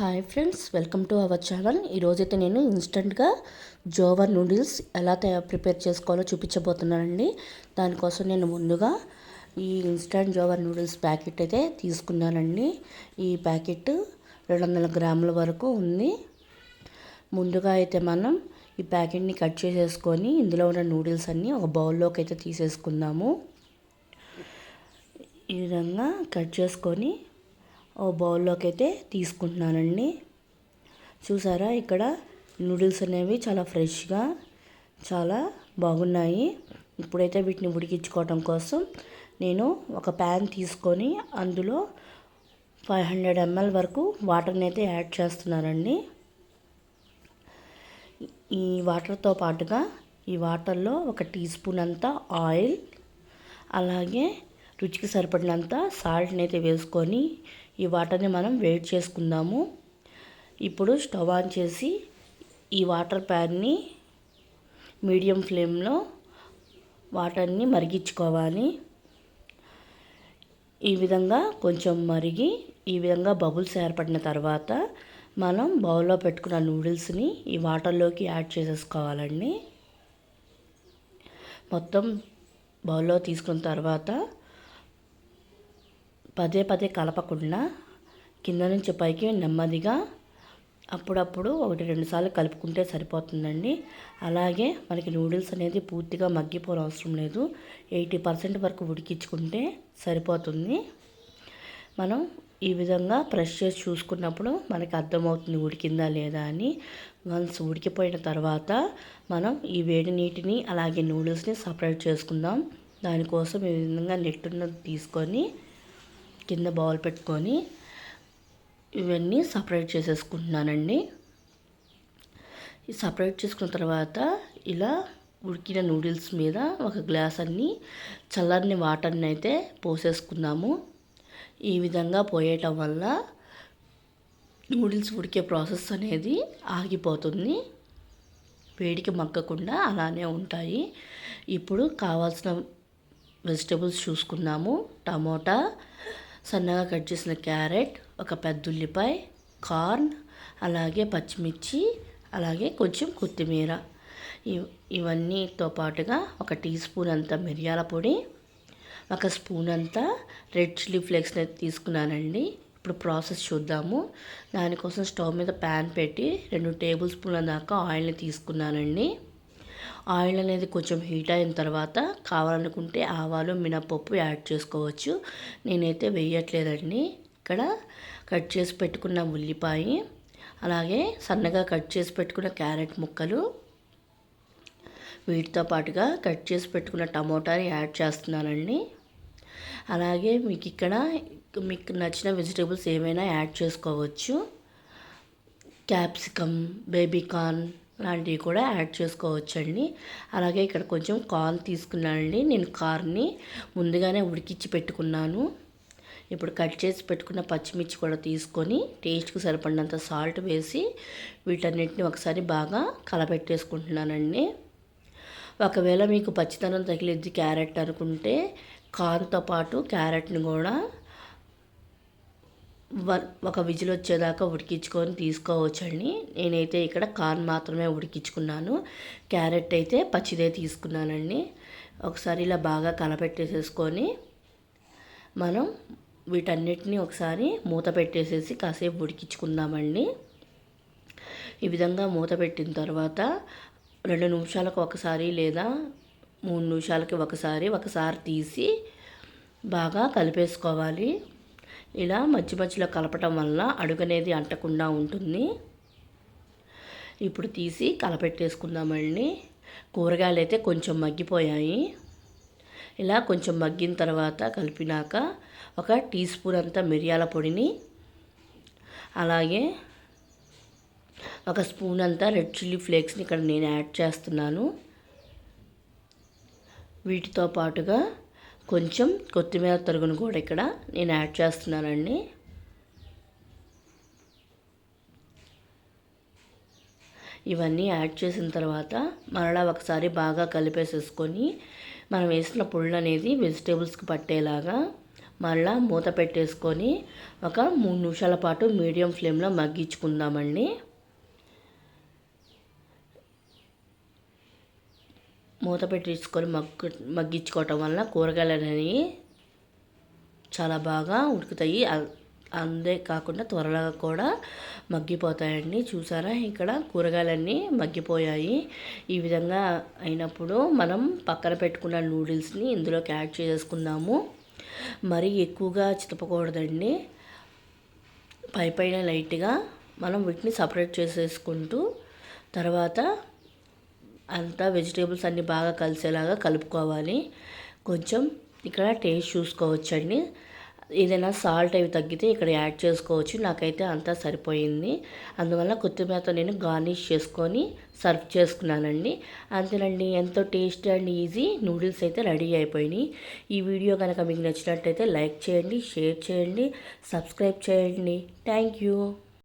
Hi friends welcome to our channel ఈరోజైతే నేను ఇన్స్టెంట్గా జోవర్ నూడిల్స్ ఎలా తయారు ప్రిపేర్ చేసుకోవాలో చూపించబోతున్నానండి. దానికోసం నేను ముందుగా ఈ ఇన్స్టెంట్ జోవర్ నూడిల్స్ ప్యాకెట్ అయితే తీసుకున్నానండి. ఈ ప్యాకెట్ రెండు వందల గ్రాముల వరకు ఉంది. ముందుగా అయితే మనం ఈ ప్యాకెట్ని కట్ చేసేసుకొని ఇందులో ఉన్న నూడిల్స్ అన్నీ ఒక బౌల్లోకి అయితే తీసేసుకుందాము. ఈ విధంగా కట్ చేసుకొని ఓ బౌల్లోకి అయితే తీసుకుంటున్నానండి. చూసారా ఇక్కడ నూడిల్స్ అనేవి చాలా ఫ్రెష్గా చాలా బాగున్నాయి. ఇప్పుడైతే వీటిని ఉడికించుకోవటం కోసం నేను ఒక ప్యాన్ తీసుకొని అందులో ఫైవ్ హండ్రెడ్ ఎంఎల్ వరకు వాటర్ని అయితే యాడ్ చేస్తున్నానండి. ఈ వాటర్తో పాటుగా ఈ వాటర్లో ఒక టీ స్పూన్ అంతా ఆయిల్ అలాగే రుచికి సరిపడినంత సాల్ట్ని అయితే వేసుకొని ఈ వాటర్ని మనం వేడి చేసుకుందాము. ఇప్పుడు స్టవ్ ఆన్ చేసి ఈ వాటర్ ప్యాన్ని మీడియం ఫ్లేమ్లో వాటర్ని మరిగించుకోవాలి. ఈ విధంగా కొంచెం మరిగి ఈ విధంగా బబుల్స్ ఏర్పడిన తర్వాత మనం బౌల్లో పెట్టుకున్న నూడిల్స్ని ఈ వాటర్లోకి యాడ్ చేసేసుకోవాలండి. మొత్తం బౌల్లో తీసుకున్న తర్వాత పదే పదే కలపకుండా కింద నుంచి పైకి నెమ్మదిగా అప్పుడప్పుడు ఒకటి రెండు సార్లు కలుపుకుంటే సరిపోతుందండి. అలాగే మనకి నూడిల్స్ అనేది పూర్తిగా మగ్గిపోవడం అవసరం లేదు. ఎయిటీ పర్సెంట్ వరకు ఉడికించుకుంటే సరిపోతుంది. మనం ఈ విధంగా ప్రెస్ చేసి చూసుకున్నప్పుడు మనకి అర్థమవుతుంది ఉడికిందా లేదా అని. వన్స్ ఉడికిపోయిన తర్వాత మనం ఈ వేడి నీటిని అలాగే నూడిల్స్ని సపరేట్ చేసుకుందాం. దానికోసం ఈ విధంగా నెట్టును తీసుకొని కింద బౌల్ పెట్టుకొని ఇవన్నీ సపరేట్ చేసేసుకుంటున్నానండి. సపరేట్ చేసుకున్న తర్వాత ఇలా ఉడికిన నూడిల్స్ మీద ఒక గ్లాస్ అన్ని చల్లని వాటర్ని అయితే పోసేసుకుందాము. ఈ విధంగా పోయటం వల్ల నూడిల్స్ ఉడికే ప్రాసెస్ అనేది ఆగిపోతుంది. వేడికి మగ్గకుండా అలానే ఉంటాయి. ఇప్పుడు కావాల్సిన వెజిటేబుల్స్ చూసుకున్నాము టమోటా సన్నగా కట్ చేసిన క్యారెట్ ఒక పెద్ద ఉల్లిపాయ కార్న్ అలాగే పచ్చిమిర్చి అలాగే కొంచెం కొత్తిమీర. ఇవన్నీతో పాటుగా ఒక టీ స్పూన్ అంత మిరియాల పొడి ఒక స్పూన్ అంతా రెడ్ చిల్లీ ఫ్లేక్స్ని తీసుకున్నానండి. ఇప్పుడు ప్రాసెస్ చూద్దాము. దానికోసం స్టవ్ మీద ప్యాన్ పెట్టి రెండు టేబుల్ స్పూన్ల దాకా ఆయిల్ని తీసుకున్నానండి. ఆయిల్ అనేది కొంచెం హీట్ అయిన తర్వాత కావాలనుకుంటే ఆవాలు మినపప్పు యాడ్ చేసుకోవచ్చు. నేనైతే వేయట్లేదండి. ఇక్కడ కట్ చేసి పెట్టుకున్న ఉల్లిపాయ అలాగే సన్నగా కట్ చేసి పెట్టుకున్న క్యారెట్ ముక్కలు వీటితో పాటుగా కట్ చేసి పెట్టుకున్న టమోటాని యాడ్ చేస్తున్నానండి. అలాగే మీకు ఇక్కడ మీకు నచ్చిన వెజిటేబుల్స్ ఏమైనా యాడ్ చేసుకోవచ్చు. క్యాప్సికమ్ బేబీకార్న్ లాంటివి కూడా యాడ్ చేసుకోవచ్చండి. అలాగే ఇక్కడ కొంచెం కార్న్ తీసుకున్నానండి. నేను కార్ని ముందుగానే ఉడికించి పెట్టుకున్నాను. ఇప్పుడు కట్ చేసి పెట్టుకున్న పచ్చిమిర్చి కూడా తీసుకొని టేస్ట్కి సరిపడినంత సాల్ట్ వేసి వీటన్నిటిని ఒకసారి బాగా కలపెట్టేసుకుంటున్నానండి ఒకవేళ మీకు పచ్చితనం తగిలిద్ది క్యారెట్ అనుకుంటే కారుతో పాటు క్యారెట్ని కూడా ఒక విజిల్ వచ్చేదాకా ఉడికించుకొని తీసుకోవచ్చండి నేనైతే ఇక్కడ కార్న్ మాత్రమే ఉడికించుకున్నాను. క్యారెట్ అయితే పచ్చిదే తీసుకున్నానండి. ఒకసారి ఇలా బాగా కలపెట్టేసేసుకొని మనం వీటన్నిటిని ఒకసారి మూత పెట్టేసేసి కాసేపు ఉడికించుకుందామండి. ఈ విధంగా మూత పెట్టిన తర్వాత రెండు నిమిషాలకు ఒకసారి లేదా మూడు నిమిషాలకి ఒకసారి ఒకసారి తీసి బాగా కలిపేసుకోవాలి. ఇలా మధ్య మధ్యలో కలపటం వల్ల అడుగు అనేది అంటకుండా ఉంటుంది. ఇప్పుడు తీసి కలపెట్టేసుకుందామండి కూరగాయలు అయితే కొంచెం మగ్గిపోయాయి. ఇలా కొంచెం మగ్గిన తర్వాత కలిపినాక ఒక టీ స్పూన్ అంతా మిరియాల పొడిని అలాగే ఒక స్పూన్ అంతా రెడ్ చిల్లీ ఫ్లేక్స్ని ఇక్కడ నేను యాడ్ చేస్తున్నాను. వీటితో పాటుగా కొంచెం కొత్తిమీర తరుగును కూడా ఇక్కడ నేను యాడ్ చేస్తున్నానండి. ఇవన్నీ యాడ్ చేసిన తర్వాత మరలా ఒకసారి బాగా కలిపేసేసుకొని మనం వేసిన పుళ్ళు అనేది వెజిటేబుల్స్కి పట్టేలాగా మళ్ళా మూత పెట్టేసుకొని ఒక మూడు నిమిషాల పాటు మీడియం ఫ్లేమ్లో మగ్గించుకుందామండి. మూత పెట్టించుకొని మగ్గు మగ్గించుకోవటం వల్ల కూరగాయలు అనేవి చాలా బాగా ఉడుకుతాయి. అందే కాకుండా త్వరగా కూడా మగ్గిపోతాయండి. చూసారా? ఇక్కడ కూరగాయలన్నీ మగ్గిపోయాయి. ఈ విధంగా అయినప్పుడు మనం పక్కన పెట్టుకున్న నూడిల్స్ని ఇందులోకి యాడ్ చేసుకుందాము మరీ ఎక్కువగా చితపకూడదండి. పై పైన లైట్గా మనం వీటిని సపరేట్ చేసేసుకుంటూ తర్వాత అంతా వెజిటేబుల్స్ అన్నీ బాగా కలిసేలాగా కలుపుకోవాలి. కొంచెం ఇక్కడ టేస్ట్ చూసుకోవచ్చండి. ఏదైనా సాల్ట్ అవి తగ్గితే ఇక్కడ యాడ్ చేసుకోవచ్చు. నాకైతే అంతా సరిపోయింది. అందువల్ల కొత్తిమీరతో నేను గార్నిష్ చేసుకొని సర్వ్ చేసుకున్నానండి. అంతేనండి ఎంతో టేస్ట్ అండ్ ఈజీ నూడిల్స్ అయితే రెడీ అయిపోయినాయి. ఈ వీడియో కనుక మీకు నచ్చినట్టయితే లైక్ చేయండి షేర్ చేయండి సబ్స్క్రైబ్ చేయండి. Thank you.